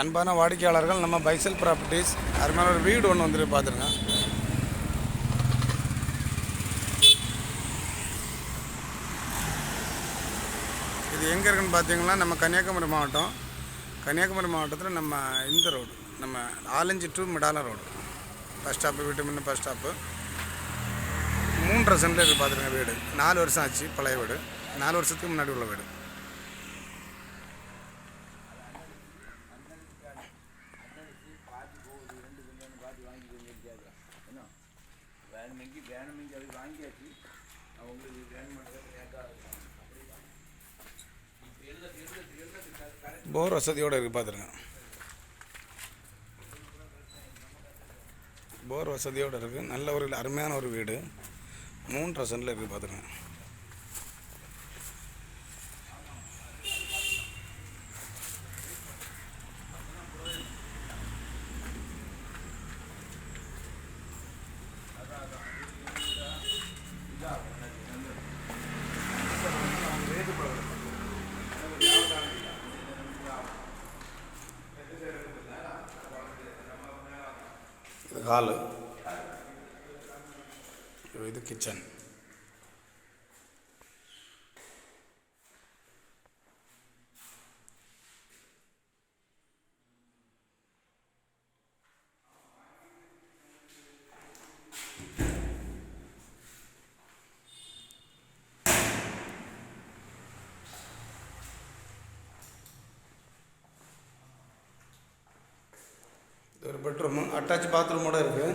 அன்பான வாடிக்கையாளர்கள் நம்ம பைசல் ப்ராப்பர்ட்டிஸ் அருமையான ஒரு வீடு ஒன்று வந்துட்டு பார்த்துருங்க இது எங்கே இருக்குன்னு பார்த்தீங்கன்னா நம்ம கன்னியாகுமரி மாவட்டம். கன்னியாகுமரி மாவட்டத்தில் நம்ம இந்த ரோடு நம்ம Alanchi to Midalam road. Bus stop வீட்டு முன்ன பஸ் ஸ்டாப்பு மூன்றரை சென்டில் இருக்குது பார்த்துருங்க வீடு. நாலு வருஷம் ஆச்சு பழைய வீடு. நாலு வருஷத்துக்கு முன்னாடி உள்ள வீடு. வேணுமெங்கி வேணுமெங்கி அது வாங்கியாச்சு. அவங்களுக்கு வேணுமெண்டதை போர் வசதியோடு இருக்குது பார்த்துருங்க போர் வசதியோடு இருக்குது நல்ல ஒரு அருமையான ஒரு வீடு. மூன்றரை சென்டில் இருக்குது பார்த்துருங்க ஹாலு இது கிச்சன் ஒரு பெட்ரூமு அட்டாச் பாத்ரூமோட இருக்குது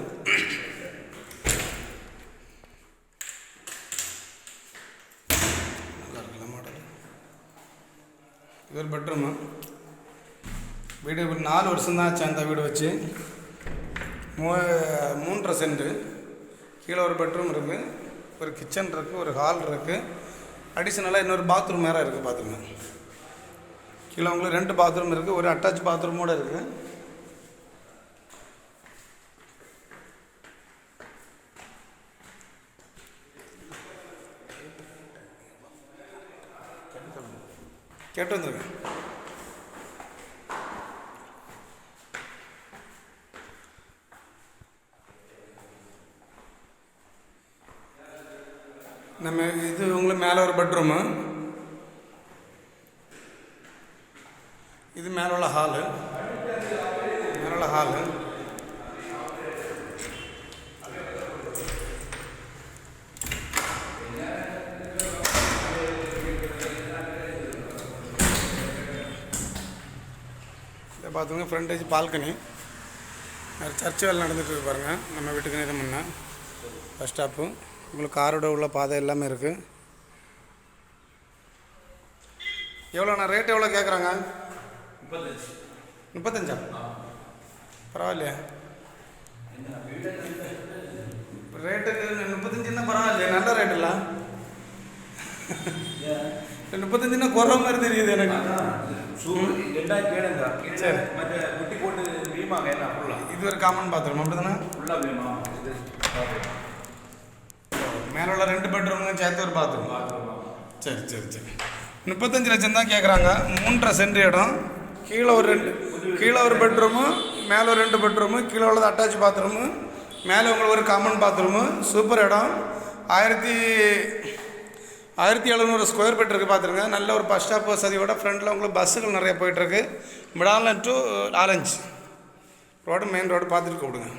நல்லா இருக்குல்ல மாடல். இது ஒரு பெட்ரூமு வீடு நாலு வருஷம் தான் ஆச்சு அந்த வீடு வச்சு. மூ மூன்றரை சென்ட்டு கீழே ஒரு பெட்ரூம் இருக்குது ஒரு கிச்சன் இருக்குது ஒரு ஹால் இருக்குது அடிஷ்னலாக இன்னொரு பாத்ரூம் வேறு இருக்குது பார்த்துங்க கீழே உங்களுக்கு ரெண்டு பாத்ரூம் இருக்குது ஒரு அட்டாச் பாத்ரூமோட இருக்குது கேட்டு வந்துருங்க. நம்ம இது உங்களுக்கு மேலே ஒரு பெட்ரூமு இது மேலே உள்ள ஹாலு மேலே உள்ள ஹாலு பார்த்துங்க ஃப்ரண்டேஜ் பால்கனி சர்ச் வேலை நடந்துகிட்டு பாருங்க. நம்ம வீட்டுக்கு நேரம் முன்னே பஸ் ஸ்டாப்பு உங்களுக்கு காரோட உள்ள பாதை எல்லாமே இருக்குது எவ்வளோண்ணா ரேட் எவ்வளோ கேட்குறாங்க முப்பத்தஞ்சு முப்பத்தஞ்சா? பரவாயில்லையா. ரேட்டு முப்பத்தஞ்சுன்னா பரவாயில்லையா. நல்ல ரேட் இல்லை? முப்பத்தஞ்சுன்னா குறை மாதிரி தெரியுது எனக்கு. சரி. மற்ற குட்டி போட்டு வீமாங்க என்ன ஃபுல்லாக இது ஒரு காமன் பாத்ரூம் அப்படி தானே ஃபுல்லாக வேணுமா இது மேலே உள்ள ரெண்டு பெட்ரூமுங்க சேர்த்து ஒரு பாத்ரூம் சரி சரி சரி. முப்பத்தஞ்சு லட்சம் தான் கேட்குறாங்க மூன்றரை சென்ட் இடம். கீழே ஒரு ரெண்டு கீழே ஒரு பெட்ரூமு மேலே ஒரு ரெண்டு பெட்ரூமு கீழே உள்ளது அட்டாச் பாத்ரூமு மேலே உங்களுக்கு ஒரு காமன் பாத்ரூமு சூப்பர் இடம். ஆயிரத்தி ஆயிரத்தி எழுநூறு ஸ்கொயர் ஃபீட் இருக்குது பார்த்துருங்க. நல்ல ஒரு பஸ் ஸ்டாப் வசதியோட ஃப்ரண்டில் உங்களுக்கு பஸ்ஸுகள் நிறைய போயிட்டுருக்கு மிடாலம் டு ஆரஞ்சு ரோடு மெயின் ரோடு பார்த்துட்டு கூப்பிடுங்க.